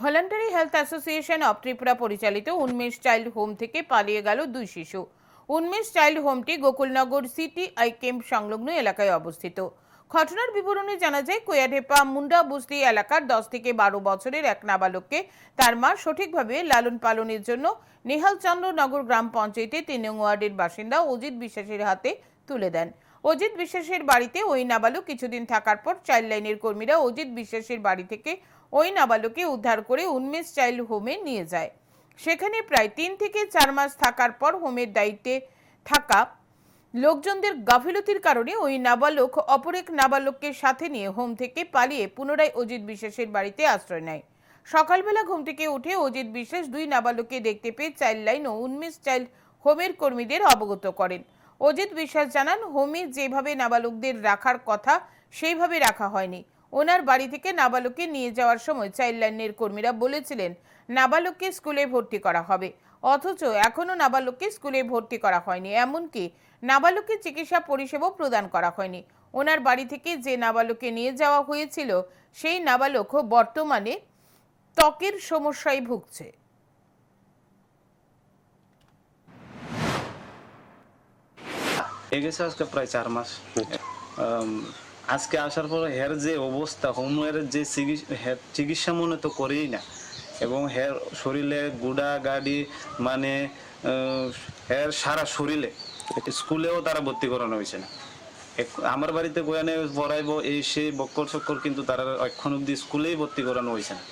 Voluntary health association of Tripura পরিচালিত Unmesh child home থেকে পালিয়ে গেল দুই শিশু। উন্মেষ চাইল্ড হোমটি গোকুলনগর সিটি আই ক্যাম্প সংলগ্ন এলাকায় অবস্থিত। ঘটনার বিবরণে জানা যায় কোয়াডেপা মুন্ডা বুসলি এলাকার দশ থেকে বারো বছরের এক নাবালককে তার মা সঠিকভাবে লালন পালনের জন্য নেহালচন্দ্রনগর গ্রাম পঞ্চায়েতে তিন ওয়ার্ডের বাসিন্দা অজিত বিশ্বাসের হাতে তুলে দেন। অজিত বিশ্বাসের বাড়িতে ওই নাবালক কিছুদিন থাকার পর চাইল্ড লাইনের কর্মীরা অজিত বিশ্বাসের বাড়ি থেকে ওই নাবালককে উদ্ধার করে উন্মেষ চাইল্ড হোমে নিয়ে যায়। সেখানে প্রায় তিন থেকে চার মাস থাকার পর হোমের দায়িত্বে থাকা লোকজনদের গাফিলতির কারণে ওই নাবালক অপর এক নাবালককে সাথে নিয়ে হোম থেকে পালিয়ে পুনরায় অজিত বিশ্বাসের বাড়িতে আশ্রয় নেয়। সকালবেলা ঘুম থেকে উঠে অজিত বিশ্বাস দুই নাবালককে দেখতে পেয়ে চাইল্ড লাইন ও উন্মেষ চাইল্ড হোমের কর্মীদের অবগত করেন। অজিত বিশ্বাস জানান, হোমে যেভাবে নাবালকদের রাখার কথা, সেইভাবে রাখা হয়নি। ওনার বাড়ি থেকে নাবালককে নিয়ে যাওয়ার সময় চাইল্ড লাইনের কর্মীরা বলেছিলেন নাবালককে স্কুলে ভর্তি করা হবে। অথচ এখনও নাবালককে স্কুলে ভর্তি করা হয়নি। এমনকি নাবালককে চিকিৎসা পরিষেবাও প্রদান করা হয়নি। ওনার বাড়ি থেকে যে নাবালককে নিয়ে যাওয়া হয়েছিল সেই নাবালক বর্তমানে ত্বকের সমস্যায় ভুগছে। হয়ে গেছে আজকে প্রায় চার মাস। আম, আজকে আসার পর হের যে অবস্থা হোমের যে চিকিৎসা চিকিৎসা মনে তো করেই না। এবং হের শরীরে গুড়া গাড়ি মানে হের সারা শরীরে। স্কুলেও তারা ভর্তি করানো হয়েছে না। আমার বাড়িতে গোয়ানে পড়াইবো এই সেই বক্কর চক্কর কিন্তু তারা অক্ষণ অব্দি স্কুলেই ভর্তি করানো হয়েছে না।